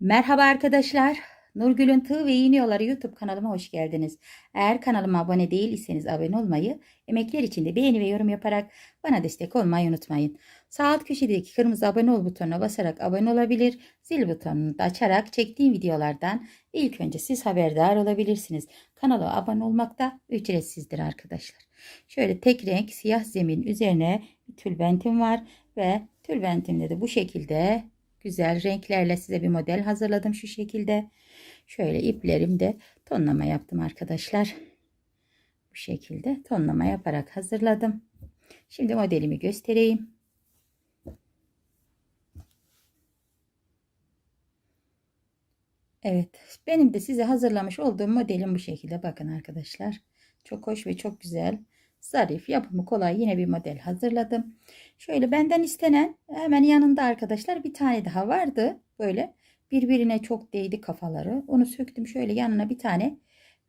Merhaba arkadaşlar. Nurgül'ün Tığ ve İğne Yolları YouTube kanalıma hoş geldiniz. Eğer kanalıma abone değilseniz abone olmayı, emekler için de beğeni ve yorum yaparak bana destek olmayı unutmayın. Sağ alt köşedeki kırmızı abone ol butonuna basarak abone olabilir, zil butonunu da açarak çektiğim videolardan ilk önce siz haberdar olabilirsiniz. Kanala abone olmak da ücretsizdir arkadaşlar. Şöyle tek renk siyah zemin üzerine tülbentim var ve tülbentimde de bu şekilde güzel renklerle size bir model hazırladım şu şekilde. Şöyle iplerimde tonlama yaptım arkadaşlar. Bu şekilde tonlama yaparak hazırladım. Şimdi modelimi göstereyim. Evet, benim de size hazırlamış olduğum modelim bu şekilde. Bakın arkadaşlar. Çok hoş ve çok güzel. Zarif, yapımı kolay yine bir model hazırladım. Şöyle benden istenen hemen yanında arkadaşlar bir tane daha vardı. Böyle birbirine çok değdi kafaları. Onu söktüm şöyle yanına bir tane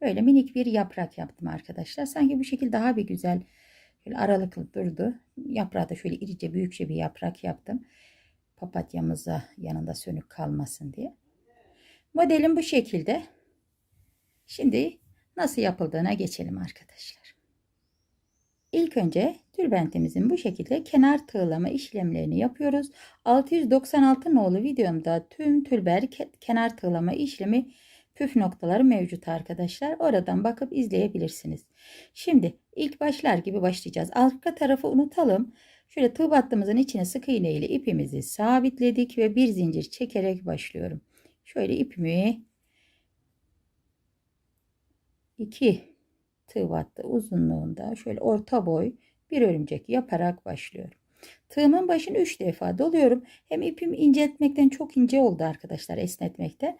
böyle minik bir yaprak yaptım arkadaşlar. Sanki bu şekilde daha bir güzel böyle aralıklı durdu. Yaprağı da şöyle irice büyükçe bir yaprak yaptım. Papatyamıza yanında sönük kalmasın diye. Modelim bu şekilde. Şimdi nasıl yapıldığına geçelim arkadaşlar. İlk önce tülbentimizin bu şekilde kenar tığlama işlemlerini yapıyoruz. 696 nolu videomda tüm tülber kenar tığlama işlemi püf noktaları mevcut arkadaşlar. Oradan bakıp izleyebilirsiniz. Şimdi ilk başlar gibi başlayacağız. Arka tarafı unutalım. Şöyle tığ battığımızın içine sık iğne ile ipimizi sabitledik ve bir zincir çekerek başlıyorum. Şöyle ipimi 2 tığ battı uzunluğunda şöyle orta boy bir örümcek yaparak başlıyorum. Tığımın başını 3 defa doluyorum. Hem ipim inceltmekten çok ince oldu arkadaşlar esnetmekte.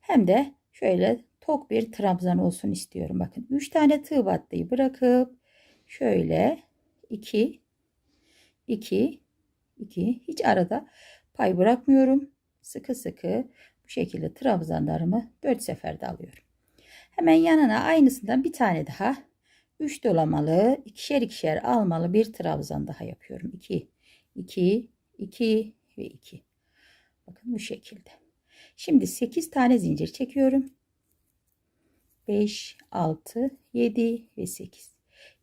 Hem de şöyle tok bir trabzan olsun istiyorum. Bakın 3 tane tığ battıyı bırakıp şöyle 2 2 2 hiç arada pay bırakmıyorum. Sıkı sıkı bu şekilde trabzanlarımı 4 seferde alıyorum. Hemen yanına aynısından bir tane daha 3 dolamalı ikişer ikişer almalı bir trabzan daha yapıyorum. 2 2 2 ve 2. Bakın bu şekilde. Şimdi 8 tane zincir çekiyorum. 5 6 7 ve 8.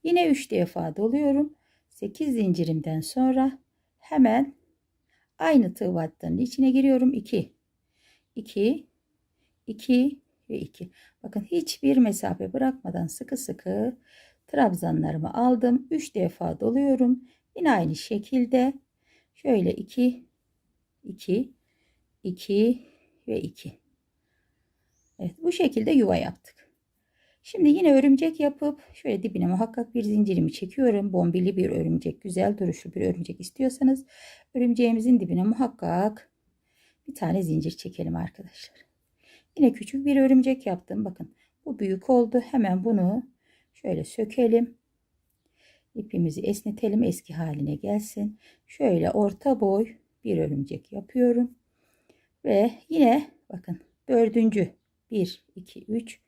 Yine 3 defa doluyorum. 8 zincirimden sonra hemen aynı tığ battığının içine giriyorum. 2 2 2 ve 2. Bakın hiçbir mesafe bırakmadan sıkı sıkı trabzanlarımı aldım. 3 defa doluyorum. Yine aynı şekilde şöyle 2 2 2 ve 2. Evet bu şekilde yuva yaptık. Şimdi yine örümcek yapıp şöyle dibine muhakkak bir zincirimi çekiyorum. Bombili bir örümcek, güzel duruşlu bir örümcek istiyorsanız örümceğimizin dibine muhakkak bir tane zincir çekelim arkadaşlar. Yine küçük bir örümcek yaptım. Bakın bu büyük oldu. Hemen bunu şöyle sökelim. İpimizi esnetelim eski haline gelsin. Şöyle orta boy bir örümcek yapıyorum. Ve yine bakın dördüncü 1 2 3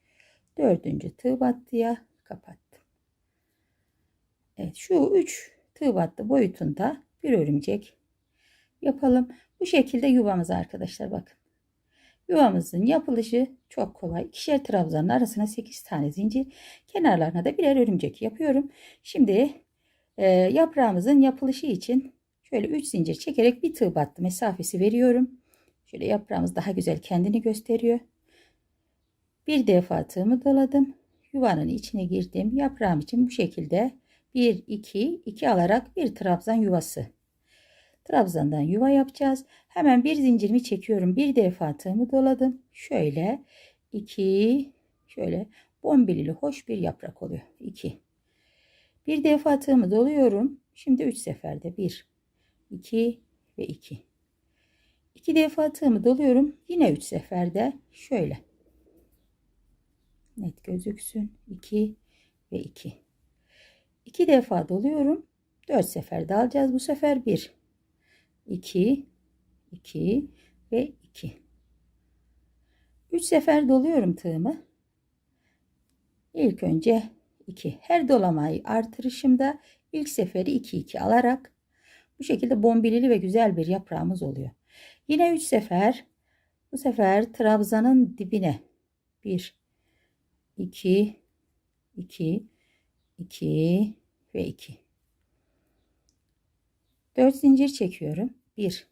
dördüncü tığ battıya kapattım. Evet şu 3 tığ battı boyutunda bir örümcek yapalım. Bu şekilde yuvamız arkadaşlar bakın. Yuvamızın yapılışı çok kolay. İkişer trabzanın arasına 8 tane zincir, kenarlarına da birer örümcek yapıyorum. Şimdi e, yaprağımızın yapılışı için şöyle 3 zincir çekerek bir tığ battı mesafesi veriyorum. Şöyle yaprağımız daha güzel kendini gösteriyor. Bir defa tığımı doladım. Yuvanın içine girdim. Yaprağım için bu şekilde 1 2 2 alarak bir trabzan yuvası Trabzandan yuva yapacağız. Hemen bir zincirimi çekiyorum. Bir defa tığımı doladım. Şöyle iki şöyle bombilili hoş bir yaprak oluyor. 2 bir defa tığımı doluyorum. Şimdi 3 seferde 1 2 ve 2 2 defa tığımı doluyorum. Yine 3 seferde şöyle net gözüksün. 2 ve 2 2 defa doluyorum. 4 seferde alacağız. Bu sefer 1 2 2 ve 2 3 sefer doluyorum tığımı. İlk önce 2 her dolamayı artırışımda ilk seferi 2 2 alarak bu şekilde bombilili ve güzel bir yaprağımız oluyor. Yine 3 sefer bu sefer trabzanın dibine 1 2 2 2 ve 2 4 zincir çekiyorum. 1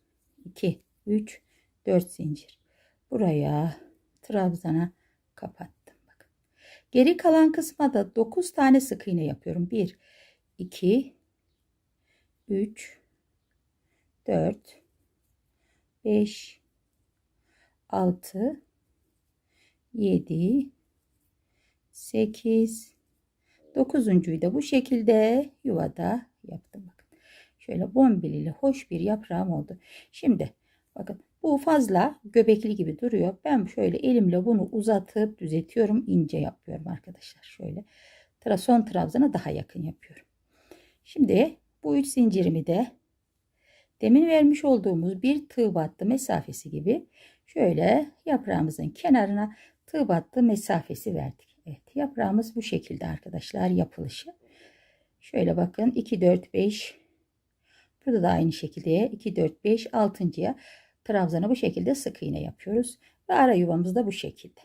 2 3 4 zincir. Buraya trabzana kapattım. Bakın. Geri kalan kısma da 9 tane sık iğne yapıyorum. 1 2 3 4 5 6 7 8 dokuzuncuyu da bu şekilde yuvada yaptım. Şöyle bombilili hoş bir yaprağım oldu. Şimdi bakın bu fazla göbekli gibi duruyor. Ben şöyle elimle bunu uzatıp düzeltiyorum. ince yapıyorum arkadaşlar. Şöyle son trabzana daha yakın yapıyorum. Şimdi bu üç zincirimi de demin vermiş olduğumuz bir tığ battı mesafesi gibi şöyle yaprağımızın kenarına tığ battı mesafesi verdik. Evet yaprağımız bu şekilde arkadaşlar yapılışı. Şöyle bakın 2 4 5 burada da aynı şekilde 2 4 5 6.ya trabzana bu şekilde sık iğne yapıyoruz ve ara yuvamız da bu şekilde.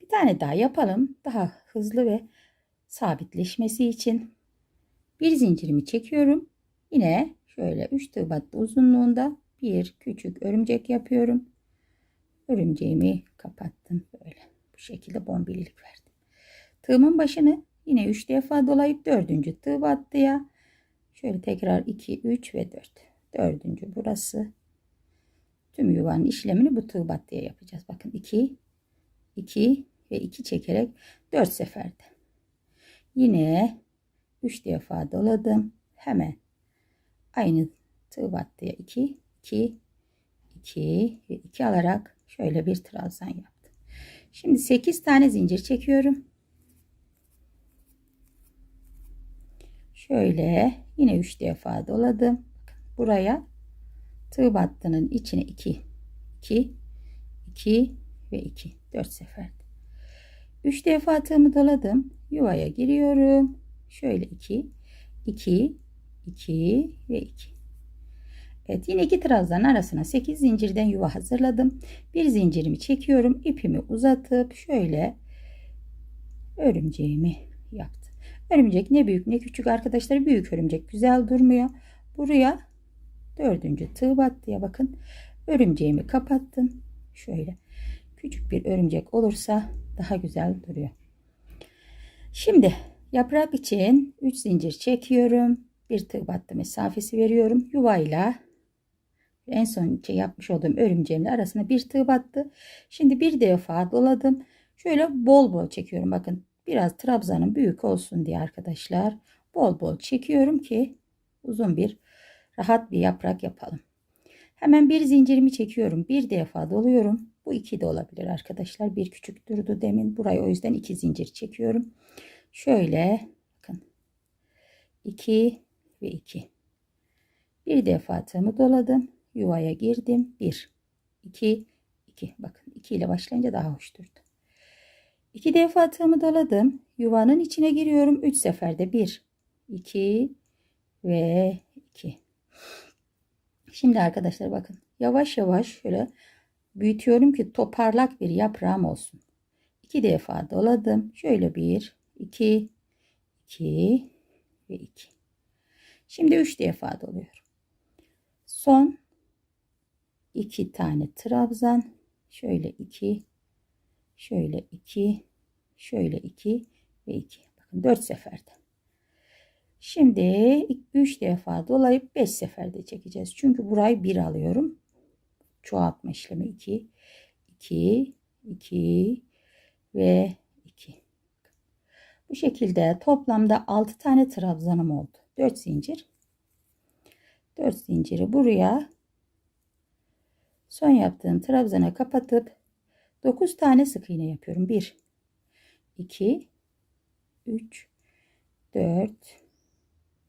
Bir tane daha yapalım. Daha hızlı ve sabitleşmesi için bir zincirimi çekiyorum. Yine şöyle 3 tığ battı uzunluğunda bir küçük örümcek yapıyorum. Örümceğimi kapattım böyle. Bu şekilde bombililik verdim. Tığımın başını yine 3 defa dolayıp 4. tığ battıya şöyle tekrar 2 3 ve 4. 4. burası. Tüm yuvanın işlemini bu tığ battıya yapacağız. Bakın 2 2 ve 2 çekerek 4 seferde. Yine 3 defa doladım. Hemen aynı tığ battıya 2 2 2 ve 2 alarak şöyle bir trabzan yaptım. Şimdi 8 tane zincir çekiyorum. Şöyle yine 3 defa doladım. Buraya tığ battının içine 2 2 2 ve 2 4 seferde. 3 defa tığımı doladım. Yuvaya giriyorum. Şöyle 2 2 2 ve 2. Evet yine iki trabzanın arasına 8 zincirden yuva hazırladım. Bir zincirimi çekiyorum. ipimi uzatıp şöyle örümceğimi yaptım. Örümcek ne büyük ne küçük arkadaşlar. Büyük örümcek güzel durmuyor. Buraya dördüncü tığ battıya bakın. Örümceğimi kapattım. Şöyle küçük bir örümcek olursa daha güzel duruyor. Şimdi yaprak için 3 zincir çekiyorum. Bir tığ battı mesafesi veriyorum. Yuvayla en son yapmış olduğum örümceğimle arasına bir tığ battı. Şimdi bir defa doladım. Şöyle bol bol çekiyorum. Bakın biraz trabzanın büyük olsun diye arkadaşlar. Bol bol çekiyorum ki uzun bir rahat bir yaprak yapalım. Hemen bir zincirimi çekiyorum. Bir defa doluyorum. Bu iki de olabilir arkadaşlar. Bir küçük durdu demin. Burayı o yüzden iki zincir çekiyorum. Şöyle bakın. 2 ve 2. Bir defa tığımı doladım yuvaya girdim. 1, 2, 2. Bakın 2 ile başlayınca daha hoş durdu. 2 defa tığımı doladım. Yuvanın içine giriyorum. 3 seferde 1, 2 ve 2. Şimdi arkadaşlar bakın yavaş yavaş şöyle büyütüyorum ki toparlak bir yaprağım olsun. 2 defa doladım. Şöyle 1, 2, 2 ve 2. Şimdi 3 defa doluyorum. Son iki tane trabzan şöyle iki şöyle iki şöyle iki ve iki. Bakın dört seferde. Şimdi üç defa dolayıp beş seferde çekeceğiz. Çünkü burayı bir alıyorum. Çoğaltma işlemi iki iki iki ve iki. Bu şekilde toplamda altı tane trabzanım oldu. Dört zincir. Dört zinciri buraya Son yaptığım trabzana kapatıp 9 tane sık iğne yapıyorum. 1 2 3 4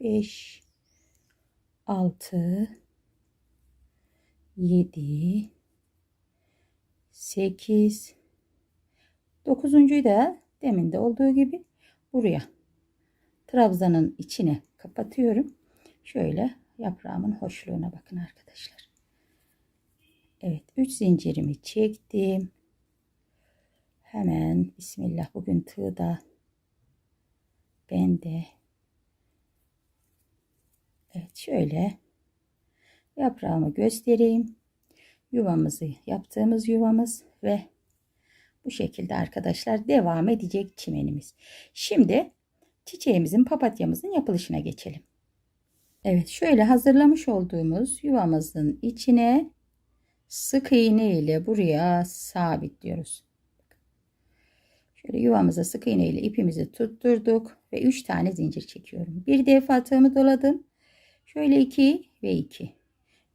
5 6 7 8 9'uncuyu da demin de olduğu gibi buraya trabzanın içine kapatıyorum. Şöyle yaprağımın hoşluğuna bakın arkadaşlar. Evet 3 zincirimi çektim. Hemen Bismillah bugün tığda bende. Evet şöyle yaprağımı göstereyim. Yuvamızı yaptığımız yuvamız ve bu şekilde arkadaşlar devam edecek çimenimiz. Şimdi çiçeğimizin papatyamızın yapılışına geçelim. Evet şöyle hazırlamış olduğumuz yuvamızın içine sık iğne ile buraya sabitliyoruz. Şöyle yuvamıza sık iğne ile ipimizi tutturduk ve 3 tane zincir çekiyorum. Bir defa tığımı doladım. Şöyle 2 ve 2.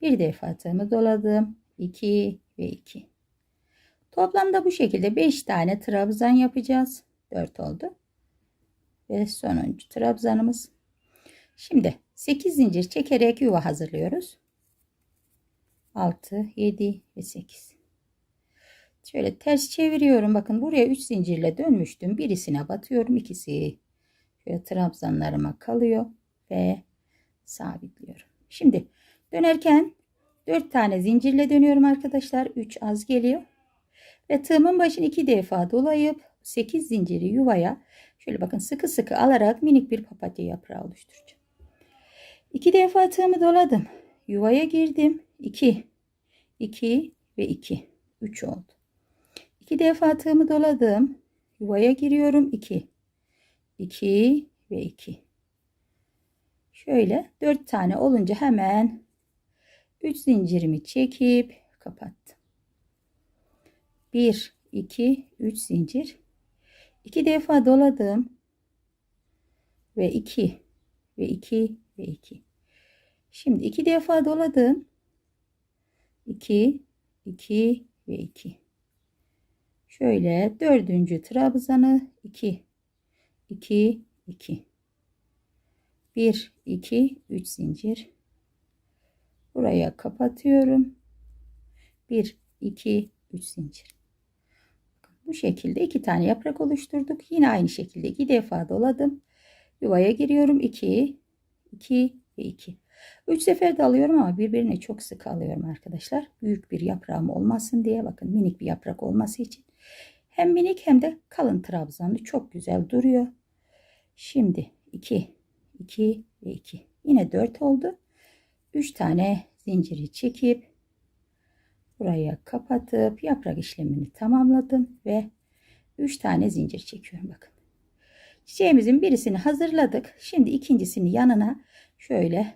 Bir defa tığımı doladım. 2 ve 2. Toplamda bu şekilde 5 tane trabzan yapacağız. 4 oldu. Ve sonuncu trabzanımız. Şimdi 8 zincir çekerek yuva hazırlıyoruz. 6, 7 ve 8. Şöyle ters çeviriyorum. Bakın buraya 3 zincirle dönmüştüm. Birisine batıyorum. ikisi şöyle trabzanlarıma kalıyor ve sabitliyorum. Şimdi dönerken 4 tane zincirle dönüyorum arkadaşlar. 3 az geliyor. Ve tığımın başını 2 defa dolayıp 8 zinciri yuvaya şöyle bakın sıkı sıkı alarak minik bir papatya yaprağı oluşturacağım. 2 defa tığımı doladım. Yuvaya girdim. 2 2 ve 2 3 oldu. 2 defa tığımı doladım. Yuvaya giriyorum. 2 2 ve 2 Şöyle 4 tane olunca hemen 3 zincirimi çekip kapattım. 1 2 3 zincir. 2 defa doladım. Ve 2 ve 2 ve 2 şimdi 2 defa doladım. 2 2 ve 2 şöyle dördüncü trabzanı 2 2 2 1 2 3 zincir. Buraya kapatıyorum. 1 2 3 zincir. Bu şekilde iki tane yaprak oluşturduk. Yine aynı şekilde iki defa doladım. Yuvaya giriyorum. 2 2 ve 2 3 sefer de alıyorum ama birbirine çok sık alıyorum arkadaşlar. Büyük bir yaprağım olmasın diye. Bakın minik bir yaprak olması için hem minik hem de kalın trabzanlı çok güzel duruyor şimdi 2 2 ve 2. Yine 4 oldu. 3 tane zinciri çekip buraya kapatıp yaprak işlemini tamamladım ve 3 tane zincir çekiyorum bakın. Çiçeğimizin birisini hazırladık. Şimdi ikincisini yanına şöyle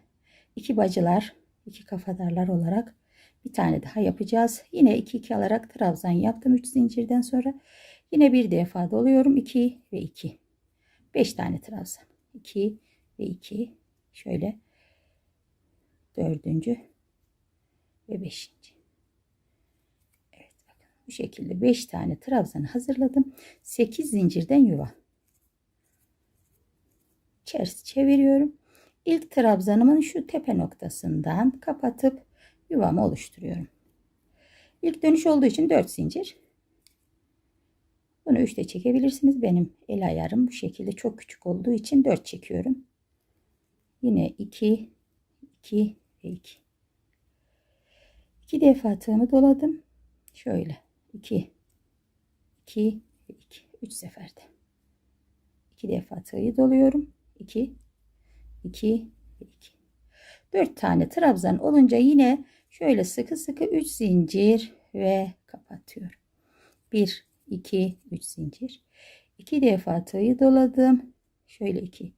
iki bacılar, iki kafadarlar olarak bir tane daha yapacağız. Yine 2 2 alarak trabzan yaptım 3 zincirden sonra. Yine bir defa doluyorum 2 ve 2. 5 tane trabzan. 2 ve 2 şöyle dördüncü ve beşinci. Evet bakın bu şekilde 5 tane trabzanı hazırladım. 8 zincirden yuva. Ters çeviriyorum. İlk trabzanımın şu tepe noktasından kapatıp yuvamı oluşturuyorum. İlk dönüş olduğu için 4 zincir. Bunu 3 de çekebilirsiniz. Benim el ayarım bu şekilde çok küçük olduğu için 4 çekiyorum. Yine 2, 2 ve 2. 2 defa tığımı doladım. Şöyle 2, 2 ve 2. 3 seferde. 2 defa tığı doluyorum. 2, 2 ve 2. 4 tane trabzan olunca yine şöyle sıkı sıkı 3 zincir ve kapatıyorum. 1, 2, 3 zincir. 2 defa tığı doladım. Şöyle 2,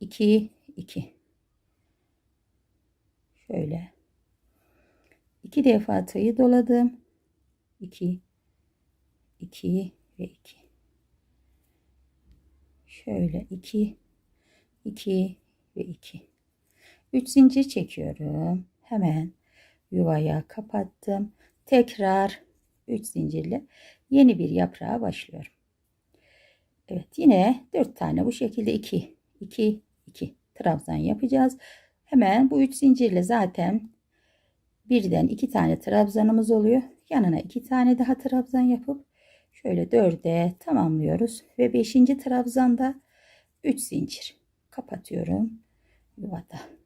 2, 2. Şöyle. iki defa tığı doladım. 2 2 ve 2. Şöyle 2 2 ve 2. 3 zincir çekiyorum. Hemen yuvaya kapattım. Tekrar 3 zincirle yeni bir yaprağa başlıyorum. Evet yine 4 tane bu şekilde 2 2 2 trabzan yapacağız. Hemen bu üç zincirle zaten birden iki tane trabzanımız oluyor. Yanına iki tane daha trabzan yapıp şöyle dörde tamamlıyoruz. Ve beşinci trabzanda üç zincir kapatıyorum yuvada.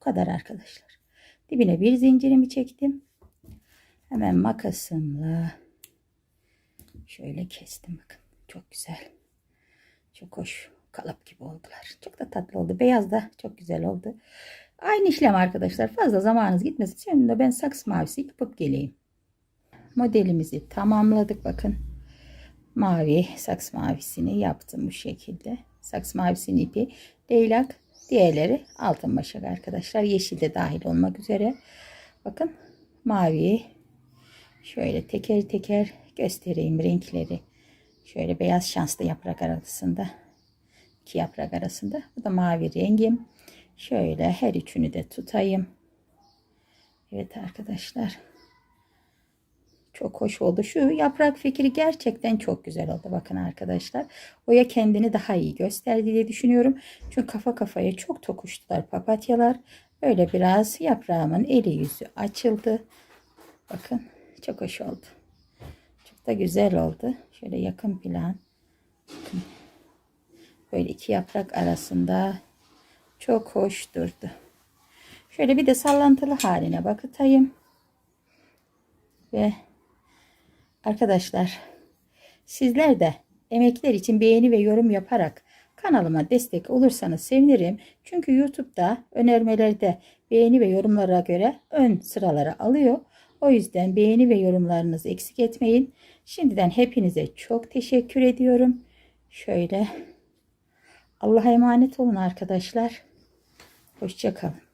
Kadar arkadaşlar. Dibine bir zincirimi çektim. Hemen makasımla şöyle kestim bakın. Çok güzel. Çok hoş. Kalıp gibi oldular. Çok da tatlı oldu. Beyaz da çok güzel oldu. Aynı işlem arkadaşlar. Fazla zamanınız gitmesin. Sonunda ben saks mavisi yapıp geleyim. Modelimizi tamamladık. Bakın. Mavi saks mavisini yaptım bu şekilde. Saks mavisinin ipi leylak. Diğerleri altın başak arkadaşlar. Yeşil de dahil olmak üzere. Bakın mavi. Şöyle teker teker göstereyim renkleri. Şöyle beyaz şanslı yaprak arasında. iki yaprak arasında. Bu da mavi rengim. Şöyle her üçünü de tutayım. Evet arkadaşlar. Çok hoş oldu. Şu yaprak fikri gerçekten çok güzel oldu. Bakın arkadaşlar. Oya kendini daha iyi gösterdi diye düşünüyorum. Çünkü kafa kafaya çok tokuştular papatyalar. Böyle biraz yaprağımın eli yüzü açıldı. Bakın çok hoş oldu. Çok da güzel oldu. Şöyle yakın plan. Böyle iki yaprak arasında çok hoş durdu. Şöyle bir de sallantılı haline bakıtayım. Ve arkadaşlar sizler de emekler için beğeni ve yorum yaparak kanalıma destek olursanız sevinirim. Çünkü YouTube'da önermelerde beğeni ve yorumlara göre ön sıralara alıyor. O yüzden beğeni ve yorumlarınızı eksik etmeyin. Şimdiden hepinize çok teşekkür ediyorum. Şöyle Allah'a emanet olun arkadaşlar. Hoşçakalın.